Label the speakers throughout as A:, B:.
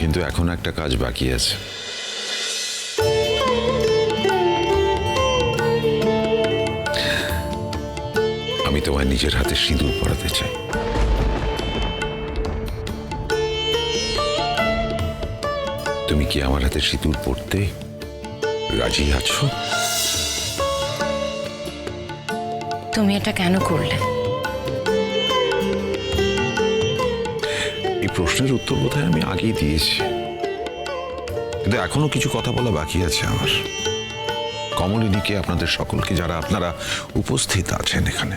A: কিন্তু এখন একটা কাজ বাকি আছে। আমি তোমায় নিজের হাতে সিঁদুর পরাতে চাই। তুমি কি আমার হাতে সিঁদুর পরতে রাজি আছো?
B: তুমি এটা কেন করলে?
A: এই প্রশ্নের উত্তর বোধহয় আমি আগেই দিয়েছি। কিন্তু এখনও কিছু কথা বলা বাকি আছে আমার। কমলিনীকে, আপনাদের সকলকে, যারা আপনারা উপস্থিত আছেন এখানে।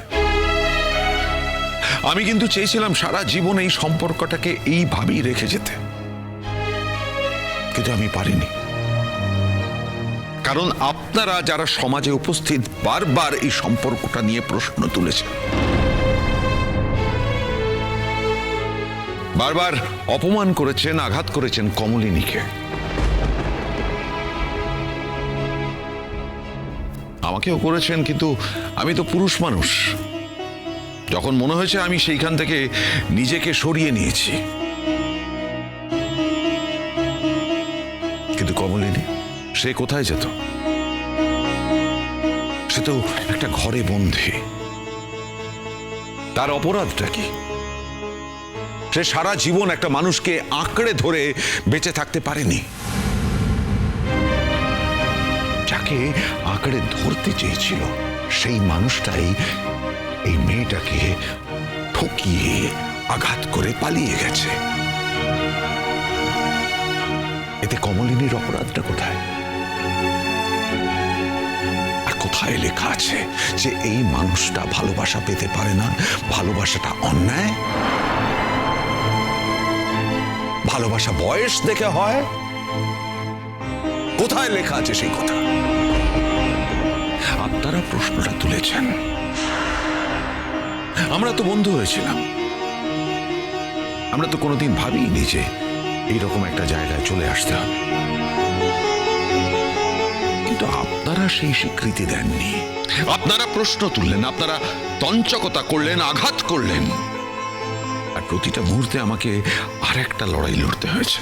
A: আমি কিন্তু চেয়েছিলাম সারা জীবন এই সম্পর্কটাকে এইভাবেই রেখে যেতে। কিন্তু আমি পারিনি। কারণ আপনারা যারা সমাজে উপস্থিত বারবার এই সম্পর্কটা নিয়ে প্রশ্ন তুলেছেন বারবার অপমান করেছেন, আঘাত করেছেন কমলিনীকে। আমাকেও করেছেন, কিন্তু আমি তো পুরুষ মানুষ। যখন মনে হয়েছে আমি সেইখান থেকে নিজেকে সরিয়ে নিয়েছি। কিন্তু কমলিনী, সে কোথায় যেত? সে তো একটা ঘরে বন্ধে তার অপরাধটা কি? সে সারা জীবন একটা মানুষকে আঁকড়ে ধরে বেঁচে থাকতে পারেনি। যাকে আঁকড়ে ধরতে চেয়েছিল, সেই মানুষটাই এই মেয়েটাকে ঠকিয়ে আঘাত করে পালিয়ে গেছে। এতে কমলিনীর অপরাধটা কোথায়? আর কোথায় লেখা আছে যে এই মানুষটা ভালোবাসা পেতে পারে না? ভালোবাসাটা অন্যায়? ভালোবাসা বয়স দেখে হয়? কোথায় লেখা আছে সেই কথা? আপনারা প্রশ্নটা তুলেছেন। আমরা তো বন্ধু হয়েছিলাম। আমরা তো কোনোদিন ভাবিনি যে এইরকম একটা জায়গায় চলে আসতে হবে। কিন্তু আপনারা সেই স্বীকৃতি দেননি। আপনারা প্রশ্ন তুললেন, আপনারা তঞ্চকতা করলেন, আঘাত করলেন। প্রতিটা মুহূর্তে আমাকে আর একটা লড়াই লড়তে হয়েছে।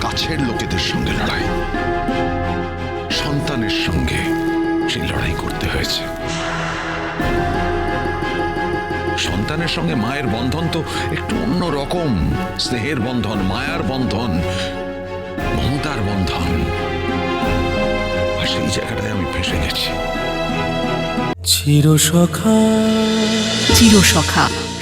A: কাছের লোকেদের সঙ্গে লড়াই সন্তানের সঙ্গে সেই লড়াই করতে হয়েছে। সন্তানের সঙ্গে মায়ের বন্ধন তো একটু অন্য রকম। স্নেহের বন্ধন মায়ার বন্ধন মমতার বন্ধন। আর সেই জায়গাটায় আমি ফেসে গেছি।
C: চিরসখা।
D: চিরসখা।